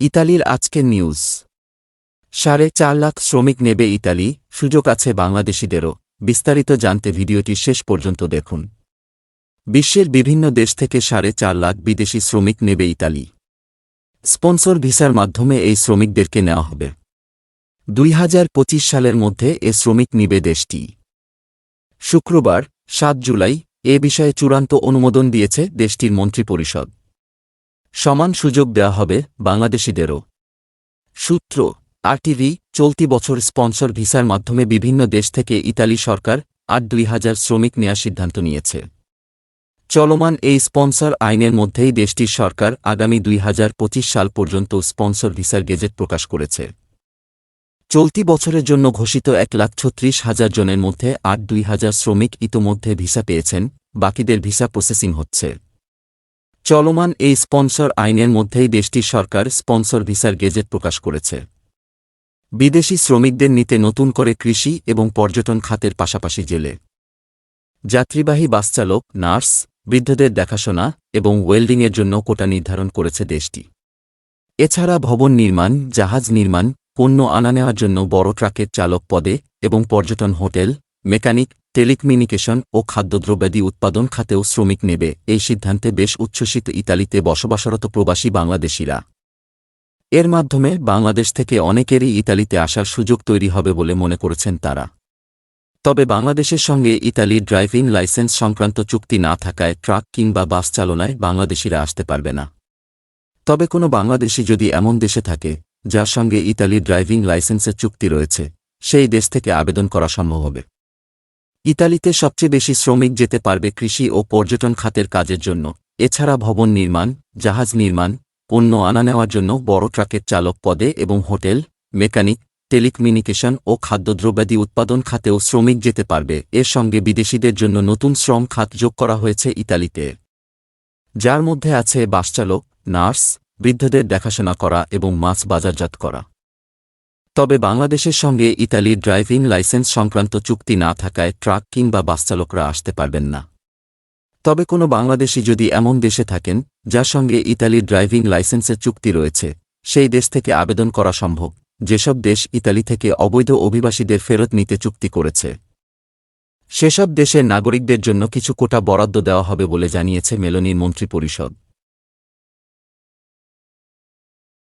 ইতালির আজকের নিউজ। সাড়ে চার লাখ শ্রমিক নেবে ইতালি, সুযোগ আছে বাংলাদেশিদেরও। বিস্তারিত জানতে ভিডিওটি শেষ পর্যন্ত দেখুন। বিশ্বের বিভিন্ন দেশ থেকে সাড়ে চার লাখ বিদেশি শ্রমিক নেবে ইতালি। স্পন্সর ভিসার মাধ্যমে এই শ্রমিকদেরকে নেওয়া হবে। দুই হাজার পঁচিশ সালের মধ্যে এ শ্রমিক নিবে দেশটি। শুক্রবার, সাত জুলাই, এ বিষয়ে চূড়ান্ত অনুমোদন দিয়েছে দেশটির মন্ত্রিপরিষদ। সমান সুযোগ দেওয়া হবে বাংলাদেশিদেরও। সূত্র, আরটিভি, চলতি বছর স্পন্সর ভিসার মাধ্যমে বিভিন্ন দেশ থেকে ইতালি সরকার আট দুই হাজার শ্রমিক নেওয়ার সিদ্ধান্ত নিয়েছে। চলমান এই স্পন্সর আইনের মধ্যেই দেশটির সরকার আগামী দুই হাজার পঁচিশ সাল পর্যন্ত স্পন্সর ভিসার গেজেট প্রকাশ করেছে। চলতি বছরের জন্য ঘোষিত এক লাখ ছত্রিশ হাজার জনের মধ্যে আট দুই হাজার শ্রমিক ইতোমধ্যে ভিসা পেয়েছেন, বাকিদের ভিসা প্রসেসিং হচ্ছে। চলমান এই স্পন্সর আইনের মধ্যেই দেশটির সরকার স্পন্সর ভিসার গেজেট প্রকাশ করেছে। বিদেশি শ্রমিকদের নিতে নতুন করে কৃষি এবং পর্যটন খাতের পাশাপাশি জেলে। যাত্রীবাহী বাসচালক, নার্স, বৃদ্ধদের দেখাশোনা এবং ওয়েল্ডিংয়ের জন্য কোটা নির্ধারণ করেছে দেশটি। এছাড়া ভবন নির্মাণ, জাহাজ নির্মাণ, পণ্য আনা নেওয়ার জন্য বড় ট্রাকের চালক পদে এবং পর্যটন হোটেল মেকানিক, টেলিকমিউনিকেশন ও খাদ্যদ্রব্যাদি উৎপাদন খাতেও শ্রমিক নেবে, এই সিদ্ধান্তে বেশ উচ্ছ্বসিত ইতালিতে বসবাসরত প্রবাসী বাংলাদেশিরা। এর মাধ্যমে বাংলাদেশ থেকে অনেকেরই ইতালিতে আসার সুযোগ তৈরি হবে বলে মনে করেছেন তারা। তবে বাংলাদেশের সঙ্গে ইতালির ড্রাইভিং লাইসেন্স সংক্রান্ত চুক্তি না থাকায় ট্রাক কিংবা বাস চালনায় বাংলাদেশিরা আসতে পারবে না। তবে কোনো বাংলাদেশি যদি এমন দেশে থাকে, যার সঙ্গে ইতালির ড্রাইভিং লাইসেন্সের চুক্তি রয়েছে, সেই দেশ থেকে আবেদন করা সম্ভব হবে। ইতালিতে সবচেয়ে বেশি শ্রমিক যেতে পারবে কৃষি ও পর্যটন খাতের কাজের জন্য। এছাড়া ভবন নির্মাণ, জাহাজ নির্মাণ, পণ্য আনা নেওয়ার জন্য বড় ট্রাকের চালক পদে এবং হোটেল, মেকানিক, টেলিকমিউনিকেশন ও খাদ্যদ্রব্যাদি উৎপাদন খাতেও শ্রমিক যেতে পারবে। এর সঙ্গে বিদেশিদের জন্য নতুন শ্রম খাত যোগ করা হয়েছে ইতালিতে। যার মধ্যে আছে বাসচালক, নার্স, বৃদ্ধদের দেখাশোনা করা এবং মাছ বাজারজাত করা। তবে বাংলাদেশের সঙ্গে ইতালির ড্রাইভিং লাইসেন্স সংক্রান্ত চুক্তি না থাকায় ট্রাক কিংবা বাসচালকরা আসতে পারবেন না। তবে কোনো বাংলাদেশি যদি এমন দেশে থাকেন, যার সঙ্গে ইতালির ড্রাইভিং লাইসেন্সের চুক্তি রয়েছে, সেই দেশ থেকে আবেদন করা সম্ভব। যেসব দেশ ইতালি থেকে অবৈধ অভিবাসীদের ফেরত নিতে চুক্তি করেছে, সেসব দেশের নাগরিকদের জন্য কিছু কোটা বরাদ্দ দেওয়া হবে বলে জানিয়েছে মেলনির মন্ত্রিপরিষদ।